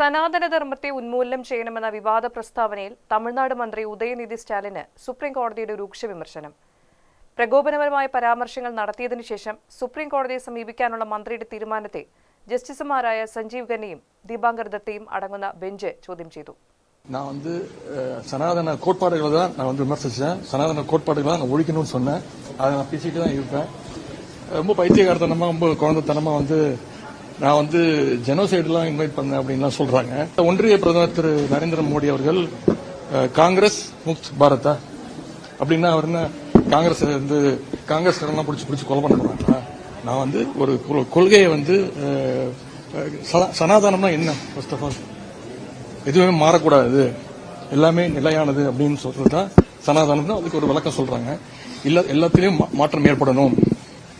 സനാതനധർമ്മത്തെ ഉന്മൂലനം ചെയ്യണമെന്ന വിവാദ പ്രസ്താവനയിൽ തമിഴ്നാട് മന്ത്രി ഉദയനിധി സ്റ്റാലിന് സുപ്രീം കോടതിയുടെ രൂക്ഷ വിമർശനം പ്രകോപനപരമായ പരാമർശങ്ങൾ നടത്തിയതിനു ശേഷം സുപ്രീം കോടതിയെ സമീപിക്കാനുള്ള മന്ത്രിയുടെ തീരുമാനത്തെ ജസ്റ്റിസുമാരായ സഞ്ജീവ് ഖന്നയും ദീപാങ്കർ ദത്തയും അടങ്ങുന്ന ബെഞ്ച് ചോദ്യം ചെയ്തു நான் வந்து அஹ், சனாதன கோட்பாடுகளை தான் நான் வந்து விமர்சிச்சேன் சனாதன கோட்பாடுகளை தான் நான் ஒழிக்கணும்னு சொன்னேன் அதை நான் பேசிட்டு தான் இருப்பேன் ரொம்ப பைத்தியகாரத்தனமா ரொம்ப குழந்தைத்தனமா வந்து நான் வந்து ஜெனோசைடுலாம் இன்வைட் பண்ணேன் அப்படின்லாம் சொல்றாங்க. ஒன்றிய பிரதமர் திரு நரேந்திர மோடி அவர்கள் காங்கிரஸ் முக்த் பாரதா அப்படின்னா அவர் என்ன காங்கிரஸ் வந்து காங்கிரஸ் எல்லாம் பிடிச்சி பிடிச்சி கொலை பண்ண போறாங்களா? நான் வந்து ஒரு கொ- கொள்கையை வந்து அஹ், சனாதனம்னா என்ன ஃபர்ஸ்ட் ஆஃப் ஆல் எதுவுமே மாறக்கூடாது. எல்லாமே நிலையானது அப்படின்னு சொல்றது தான் சனாதனம்னு அதுக்கு ஒரு விளக்கம் சொல்றாங்க. இல்ல எல்லாத்திலையும் மா- மாற்றம் ஏற்படணும்.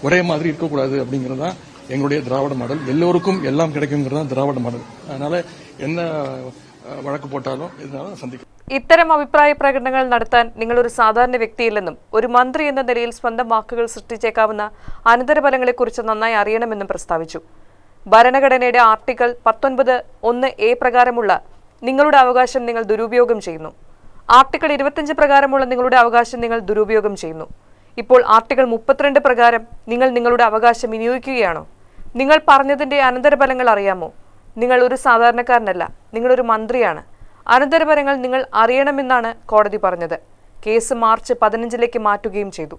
ஒரே மாதிரி இருக்கக்கூடாது அப்படிங்கிறது தான் எங்களுடைய திராவிட மாடல் எல்லோருக்கும் எல்லாம் கிடைக்குங்கிறது தான் திராவிட மாடல் அதனால என்ன அஹ், வழக்கு போட்டாலும் இதனால சந்திக்க ഇത്തരം അഭിപ്രായ പ്രകടനങ്ങൾ നടത്താൻ നിങ്ങൾ ഒരു സാധാരണ വ്യക്തിയില്ലെന്നും ഒരു മന്ത്രി എന്ന നിലയിൽ സ്വന്തം വാക്കുകൾ സൃഷ്ടിച്ചേക്കാവുന്ന അനന്തരഫലങ്ങളെക്കുറിച്ച് നന്നായി അറിയണമെന്നും പ്രസ്താവിച്ചു ഭരണഘടനയുടെ ആർട്ടിക്കിൾ പത്തൊൻപത് ഒന്ന് എ പ്രകാരമുള്ള നിങ്ങളുടെ അവകാശം നിങ്ങൾ ദുരുപയോഗം ചെയ്യുന്നു ആർട്ടിക്കിൾ ഇരുപത്തിയഞ്ച് പ്രകാരമുള്ള നിങ്ങളുടെ അവകാശം നിങ്ങൾ ദുരുപയോഗം ചെയ്യുന്നു ഇപ്പോൾ ആർട്ടിക്കിൾ മുപ്പത്തിരണ്ട് പ്രകാരം നിങ്ങൾ നിങ്ങളുടെ അവകാശം വിനിയോഗിക്കുകയാണോ നിങ്ങൾ പറഞ്ഞതിന്റെ അനന്തരഫലങ്ങൾ അറിയാമോ? നിങ്ങൾ ഒരു സാധാരണക്കാരനല്ല നിങ്ങളൊരു മന്ത്രിയാണ്. അനന്തരഫലങ്ങൾ നിങ്ങൾ അറിയണമെന്നാണ് കോടതി പറഞ്ഞത്. കേസ് മാർച്ച് പതിനഞ്ചിലേക്ക് മാറ്റുകയും ചെയ്തു.